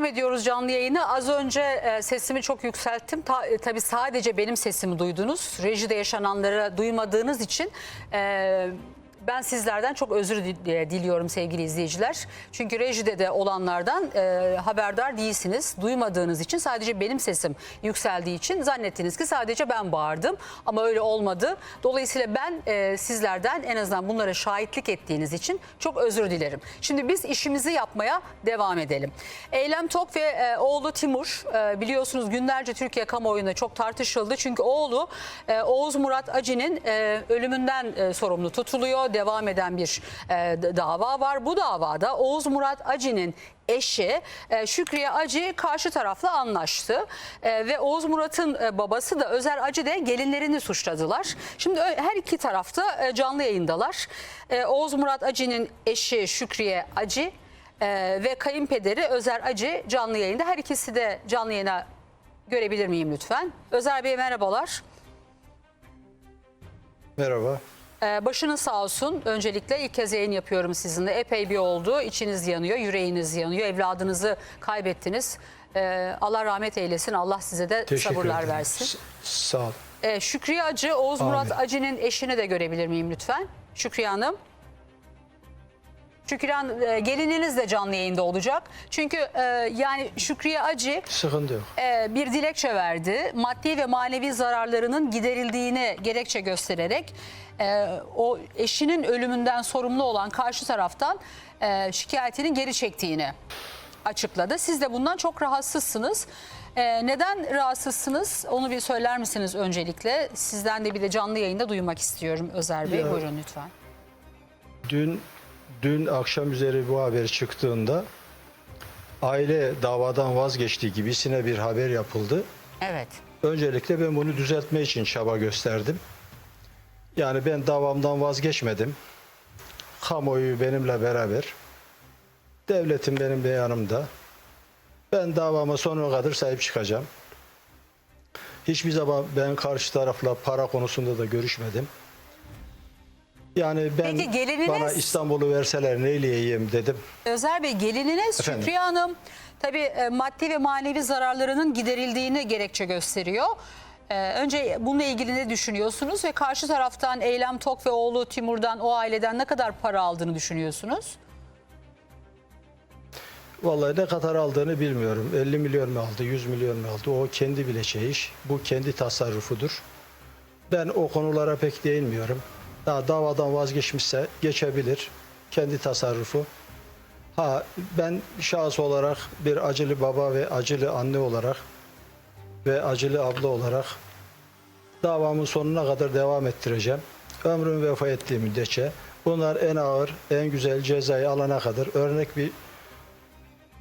devam ediyoruz canlı yayını. Az önce e, sesimi çok yükselttim. Ta, e, tabii sadece benim sesimi duydunuz. Rejide yaşananları duymadığınız için e, ben sizlerden çok özür e, diliyorum sevgili izleyiciler. Çünkü rejide de olanlardan e, haberdar değilsiniz. Duymadığınız için sadece benim sesim yükseldiği için zannettiniz ki sadece ben bağırdım. Ama öyle olmadı. Dolayısıyla ben e, sizlerden en azından bunlara şahitlik ettiğiniz için çok özür dilerim. Şimdi biz işimizi yapmaya devam edelim. Eylem Tok ve e, oğlu Timur e, biliyorsunuz günlerce Türkiye kamuoyunda çok tartışıldı. Çünkü oğlu e, Oğuz Murat Acı'nın e, ölümünden e, sorumlu tutuluyor. Devam eden bir e, dava var. Bu davada Oğuz Murat Acı'nın eşi e, Şükriye Acı karşı tarafla anlaştı. E, ve Oğuz Murat'ın e, babası da Özer Acı de gelinlerini suçladılar. Şimdi her iki tarafta e, canlı yayındalar. E, Oğuz Murat Acı'nın eşi Şükriye Acı ee, ve kayınpederi Özer Acı canlı yayında. Her ikisi de canlı yayına görebilir miyim lütfen? Özer Bey merhabalar. Merhaba. Ee, başınız sağ olsun. Öncelikle ilk kez yayın yapıyorum sizinle. Epey bir oldu. İçiniz yanıyor, yüreğiniz yanıyor. Evladınızı kaybettiniz. Ee, Allah rahmet eylesin. Allah size de Teşekkür sabırlar ederim. versin. S- Sağ ol. Ee, Şükriye Acı, Oğuz Murat Amin. Acı'nın eşini de görebilir miyim lütfen? Şükriye Hanım. Şükriye Hanım, e, gelininiz de canlı yayında olacak. Çünkü e, yani Şükriye Acı Sıkıntı yok. e, bir dilekçe verdi. Maddi ve manevi zararlarının giderildiğini gerekçe göstererek e, o eşinin ölümünden sorumlu olan karşı taraftan e, şikayetini geri çektiğini açıkladı. Siz de bundan çok rahatsızsınız. E, neden rahatsızsınız? Onu bir söyler misiniz öncelikle? Sizden de bir de canlı yayında duymak istiyorum Özer Bey. Ya- Buyurun lütfen. Dün dün akşam üzeri bu haber çıktığında aile davadan vazgeçtiği gibisine bir haber yapıldı. Evet. Öncelikle ben bunu düzeltme için çaba gösterdim. Yani ben davamdan vazgeçmedim. Kamuoyu benimle beraber. Devletim benim de yanımda. Ben davama sonuna kadar sahip çıkacağım. Hiçbir zaman ben karşı tarafla para konusunda da görüşmedim. Yani ben Peki gelininiz- bana İstanbul'u verseler neyle yiyeyim dedim. Özer Bey gelininiz Efendim? Şükriye Hanım tabii e, maddi ve manevi zararlarının giderildiğini gerekçe gösteriyor. E, önce bununla ilgili ne düşünüyorsunuz ve karşı taraftan Eylem Tok ve oğlu Timur'dan o aileden ne kadar para aldığını düşünüyorsunuz? Vallahi ne kadar aldığını bilmiyorum. 50 milyon mu aldı, 100 milyon mu aldı? O kendi bileceği iş. Bu kendi tasarrufudur. Ben o konulara pek değinmiyorum. Daha davadan vazgeçmişse geçebilir. Kendi tasarrufu. Ha ben şahıs olarak bir acılı baba ve acılı anne olarak ve acılı abla olarak davamın sonuna kadar devam ettireceğim. Ömrüm vefa ettiği müddetçe bunlar en ağır, en güzel cezayı alana kadar örnek bir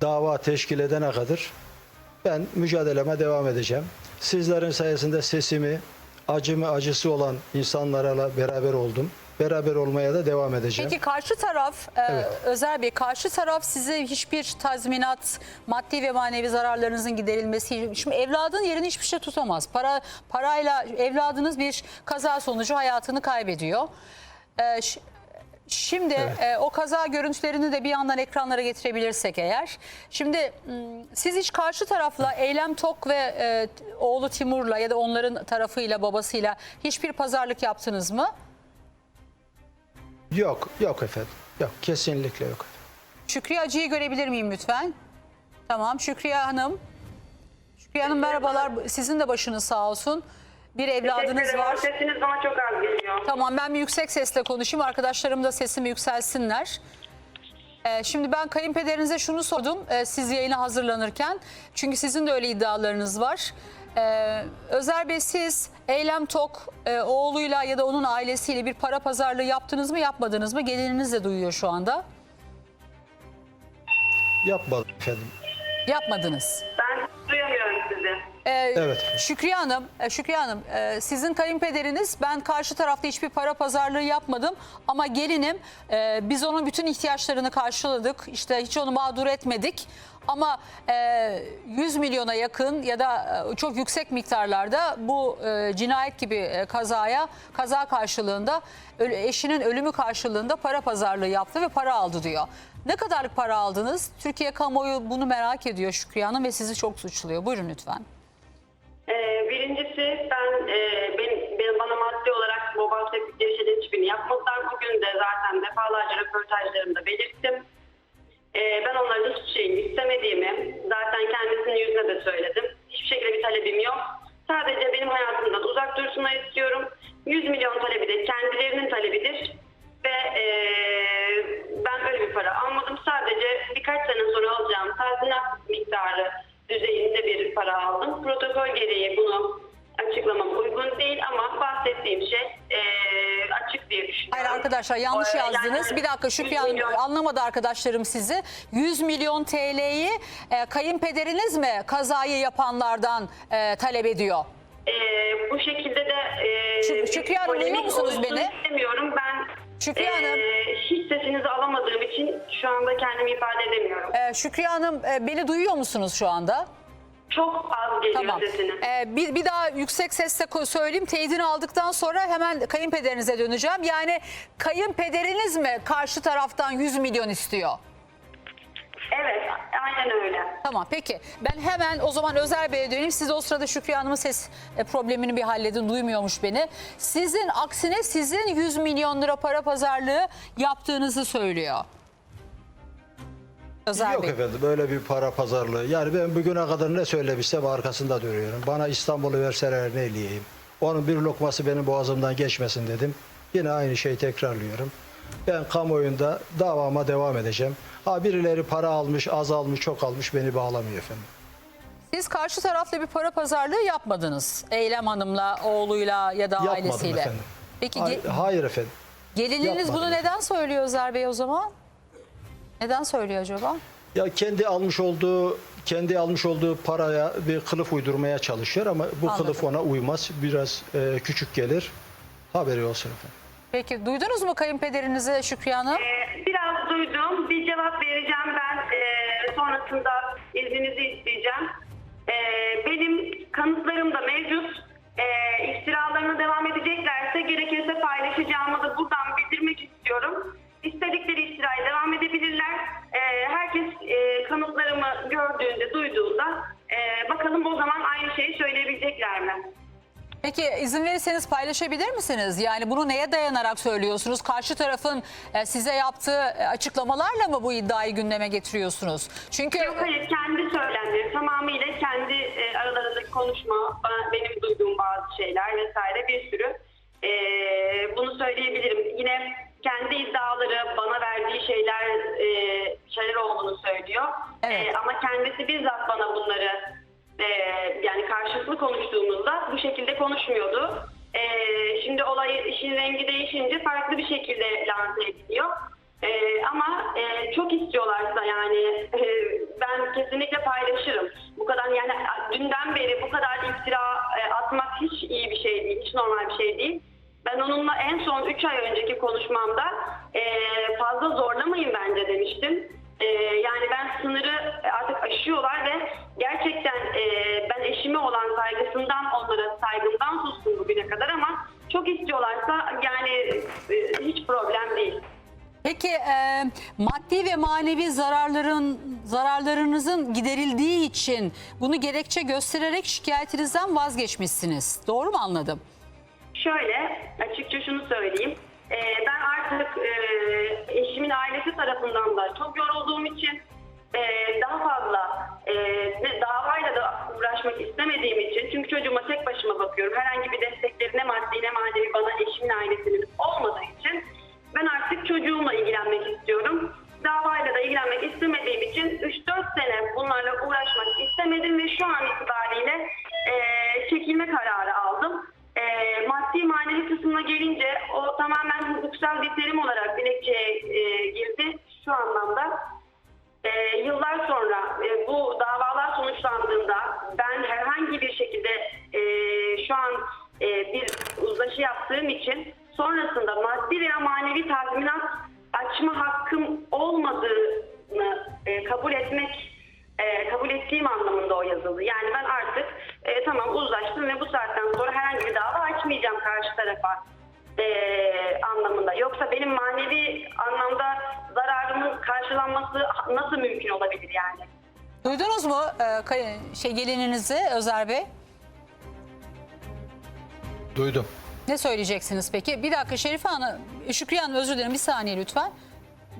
dava teşkil edene kadar ben mücadeleme devam edeceğim. Sizlerin sayesinde sesimi, acımı acısı olan insanlarla beraber oldum. Beraber olmaya da devam edeceğim. Peki karşı taraf e, Evet. Özer Bey karşı taraf size hiçbir tazminat, maddi ve manevi zararlarınızın giderilmesi şimdi evladın yerini hiçbir şey tutamaz. Para parayla evladınız bir kaza sonucu hayatını kaybediyor. E, Şimdi e, o kaza görüntülerini de bir yandan ekranlara getirebilirsek eğer. Şimdi siz hiç karşı tarafla Eylem Tok ve e, oğlu Timur'la ya da onların tarafıyla babasıyla hiçbir pazarlık yaptınız mı? Yok, yok efendim. Yok, kesinlikle yok. Şükriye Acı'yı görebilir miyim lütfen? Tamam Şükriye Hanım. Şükriye Hanım merhabalar. Sizin de başınız sağ olsun. Bir evladınız var. Sesiniz bana çok az geliyor. Tamam ben bir yüksek sesle konuşayım. Arkadaşlarım da sesimi yükselsinler. Ee, şimdi ben kayınpederinize şunu sordum e, siz yayına hazırlanırken. Çünkü sizin de öyle iddialarınız var. Ee, Özer Bey siz Eylem Tok e, oğluyla ya da onun ailesiyle bir para pazarlığı yaptınız mı yapmadınız mı? Gelininiz de duyuyor şu anda. Yapmadım efendim. Yapmadınız. Ben duyamıyorum sizi. Ee, Evet. Şükriye Hanım, e, Şükriye Hanım, e, sizin kayınpederiniz ben karşı tarafta hiçbir para pazarlığı yapmadım ama gelinim e, biz onun bütün ihtiyaçlarını karşıladık. İşte hiç onu mağdur etmedik. Ama e, 100 milyona yakın ya da e, çok yüksek miktarlarda bu e, cinayet gibi e, kazaya kaza karşılığında ölü- eşinin ölümü karşılığında para pazarlığı yaptı ve para aldı diyor. Ne kadarlık para aldınız? Türkiye kamuoyu bunu merak ediyor Şükriye Hanım ve sizi çok suçluyor. Buyurun lütfen. Ee, birincisi ben, benim, benim bana maddi olarak bu bahsettikleri şeylerin hiçbirini yapmadılar. Bugün de zaten defalarca röportajlarımda belirttim. Ee, ben onların hiçbir şeyini istemediğimi zaten kendisinin yüzüne de söyledim. Arkadaşlar yanlış Ee, yazdınız. yani Bir dakika 100 Şükriye Hanım milyon- anlamadı arkadaşlarım sizi. 100 milyon TL'yi e, kayınpederiniz mi kazayı yapanlardan e, talep ediyor? E, bu şekilde de e, Şük- Şükriye Hanım, duyuyor musunuz olsun beni? istemiyorum. Ben Şükriye Hanım. hiç sesinizi alamadığım için şu anda kendimi ifade edemiyorum. E, Şükriye Hanım e, beni duyuyor musunuz şu anda? Çok az geliyor Tamam. sesiniz. Ee, bir, bir daha yüksek sesle ko- söyleyeyim. Teyidini aldıktan sonra hemen kayınpederinize döneceğim. Yani kayınpederiniz mi karşı taraftan 100 milyon istiyor? Evet, aynen öyle. Tamam peki. Ben hemen o zaman Özer Bey'e döneyim. Siz o sırada Şükriye Hanım'ın ses e, problemini bir halledin. Duymuyormuş beni. Sizin aksine sizin 100 milyon lira para pazarlığı yaptığınızı söylüyor. Özer Yok Bey. efendim böyle bir para pazarlığı. Yani ben bugüne kadar ne söylemişsem arkasında duruyorum. Bana İstanbul'u verseler ne eleyeyim. Onun bir lokması benim boğazımdan geçmesin dedim. Yine aynı şeyi tekrarlıyorum. Ben kamuoyunda davama devam edeceğim. Ha birileri para almış, az almış, çok almış beni bağlamıyor efendim. Siz karşı tarafla bir para pazarlığı yapmadınız. Eylem Hanım'la, oğluyla ya da Yapmadım ailesiyle. efendim. Peki Hayır, hayır efendim. gelininiz yapmadım. bunu neden söylüyor Özer Bey o zaman? Neden söylüyor acaba? Ya kendi almış olduğu kendi almış olduğu paraya bir kılıf uydurmaya çalışıyor ama bu Anladım. kılıf ona uymaz. Biraz e, küçük gelir. Haberi olsun efendim. Peki duydunuz mu kayınpederinizi Şükriye Hanım? Ee, biraz duydum. Bir cevap vereceğim ben. Ee, sonrasında izninizi isteyeceğim. Ee, benim Peki izin verirseniz paylaşabilir misiniz? Yani bunu neye dayanarak söylüyorsunuz? Karşı tarafın e, size yaptığı e, açıklamalarla mı bu iddiayı gündeme getiriyorsunuz? Çünkü Yok hayır kendi söylemleri tamamıyla kendi e, aralarındaki konuşma benim duyduğum bazı şeyler vesaire bir sürü e, bunu söyleyebilirim. Yine kendi iddiaları bana verdiği şeyler e, şeyler olduğunu söylüyor. Evet. E, ama kendisi bizzat bana bunları e, yani karşılıklı konuştuğumuzda bu şekilde konuşmuyordu. E, şimdi olay işin rengi değişince farklı bir şekilde lanse ediliyor. Ee, ama e, çok istiyorlarsa yani e, ben kesinlikle paylaşırım. Bu kadar yani dünden beri bu kadar iftira e, atmak hiç iyi bir şey değil, hiç normal bir şey değil. Ben onunla en son 3 ay önceki konuşmamda e, fazla zorlamayın bence demiştim. E, yani ben sınırı artık aşıyorlar ve gerçekten e, ben eşime olan saygısından onlara saygımdan sustum bugüne kadar ama çok istiyorlarsa yani e, hiç problem değil. peki e, maddi ve manevi zararların zararlarınızın giderildiği için bunu gerekçe göstererek şikayetinizden vazgeçmişsiniz. Doğru mu anladım? Şöyle açıkça şunu söyleyeyim. Ee, ben artık e, eşimin ailesi tarafından da çok yorulduğum için bakıyorum. Herhangi bir destekleri ne maddi ne manevi bana eşimin ailesinin olmadığı için ben artık çocuğumla ilgilenmek istiyorum. Davayla da ilgilenmek istemediğim için 3-4 sene bunlarla uğraşmak istemedim ve şu an itibariyle e, çekilme kararı aldım. E, maddi manevi kısmına gelince o tamamen hukuksal bir terim olarak ettiğim anlamında o yazıldı. Yani ben artık e, tamam uzlaştım ve bu saatten sonra herhangi bir dava açmayacağım karşı tarafa e, anlamında. Yoksa benim manevi anlamda zararımın karşılanması nasıl mümkün olabilir yani? Duydunuz mu e, şey gelininizi Özer Bey? Duydum. Ne söyleyeceksiniz peki? Bir dakika Şerife Hanım, Şükriye Hanım özür dilerim bir saniye lütfen.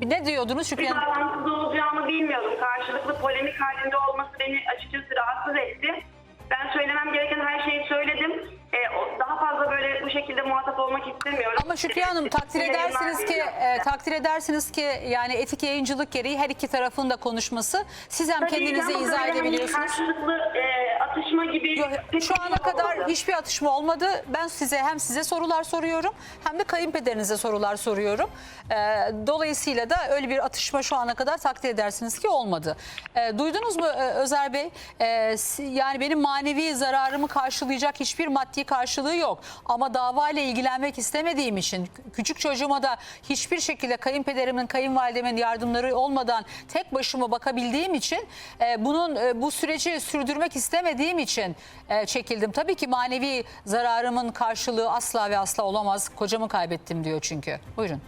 Ne diyordunuz Şükriye Hanım? Olacağımı bilmiyordum. Karşılıklı polemik halinde olması beni açıkçası rahatsız etti. Ben söylemem gereken her şeyi söyledim. Ee, daha fazla böyle bu şekilde muhatap olmak istemiyorum. Ama Şükriye Hanım takdir Yayınlar edersiniz ki e, takdir edersiniz ki yani etik yayıncılık gereği her iki tarafın da konuşması. Siz hem Tabii kendinizi izah hani edebiliyorsunuz. Karşılıklı e, atışma gibi. Yok, Şu ana kadar olmadı. hiçbir atışma olmadı. Ben size hem size sorular soruyorum hem de kayınpederinize sorular soruyorum. Ee, dolayısıyla da öyle bir atışma şu ana kadar takdir edersiniz ki olmadı. Ee, duydunuz mu Özer Bey? Ee, yani benim manevi zararımı karşılayacak hiçbir maddi karşılığı yok. Ama davayla ilgilenmek istemediğim için kü- küçük çocuğuma da hiçbir şekilde kayınpederimin, kayınvalidemin yardımları olmadan tek başıma bakabildiğim için e, bunun e, bu süreci sürdürmek istemediğim için e, çekildim. Tabii ki manevi zararımın karşılığı asla ve asla olamaz. Kocamı kaybettim diyor çünkü. Buyurun.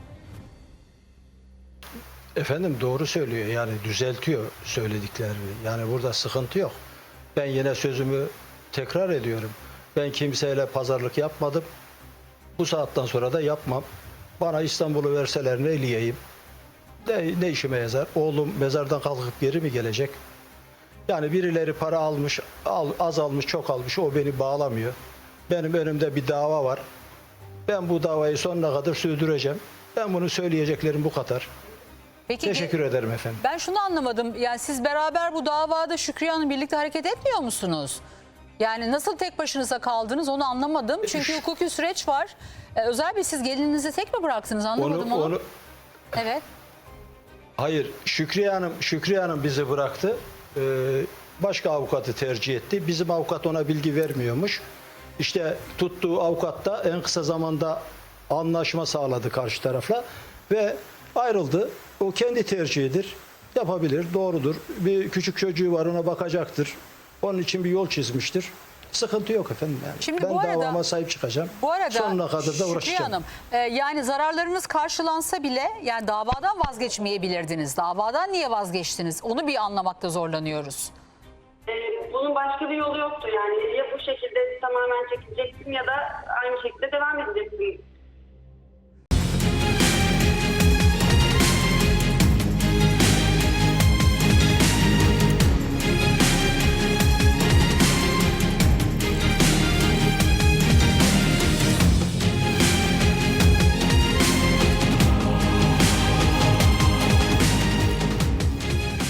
Efendim doğru söylüyor yani düzeltiyor söylediklerini. Yani burada sıkıntı yok. Ben yine sözümü tekrar ediyorum. Ben kimseyle pazarlık yapmadım. Bu saatten sonra da yapmam. Bana İstanbul'u verseler ne eleyeyim? Ne, ne işime yazar? Oğlum mezardan kalkıp geri mi gelecek? Yani birileri para almış, al, az almış, çok almış. O beni bağlamıyor. Benim önümde bir dava var. Ben bu davayı sonuna kadar sürdüreceğim. Ben bunu söyleyeceklerim bu kadar. Peki Teşekkür ederim efendim. ben şunu anlamadım. Yani siz beraber bu davada Şükriye Hanım birlikte hareket etmiyor musunuz? Yani nasıl tek başınıza kaldınız onu anlamadım. Çünkü hukuki süreç var. Ee, Özer Bey siz gelininizi tek mi bıraktınız anlamadım Onu, onu. onu Evet. hayır Şükriye Hanım Şükriye Hanım bizi bıraktı. Ee, başka avukatı tercih etti. Bizim avukat ona bilgi vermiyormuş. İşte tuttuğu avukat da en kısa zamanda anlaşma sağladı karşı tarafla ve ayrıldı. O kendi tercihidir. Yapabilir, doğrudur. Bir küçük çocuğu var ona bakacaktır. Onun için bir yol çizmiştir. Sıkıntı yok efendim yani. Şimdi ben bu arada- davama sahip çıkacağım. Bu arada Sonuna kadar da uğraşacağım. Hanım e, yani zararlarınız karşılansa bile yani davadan vazgeçmeyebilirdiniz. Davadan niye vazgeçtiniz? Onu bir anlamakta zorlanıyoruz. Bunun başka bir yolu yoktu yani. Ya bu şekilde tamamen çekilecektim ya da aynı şekilde devam edecektim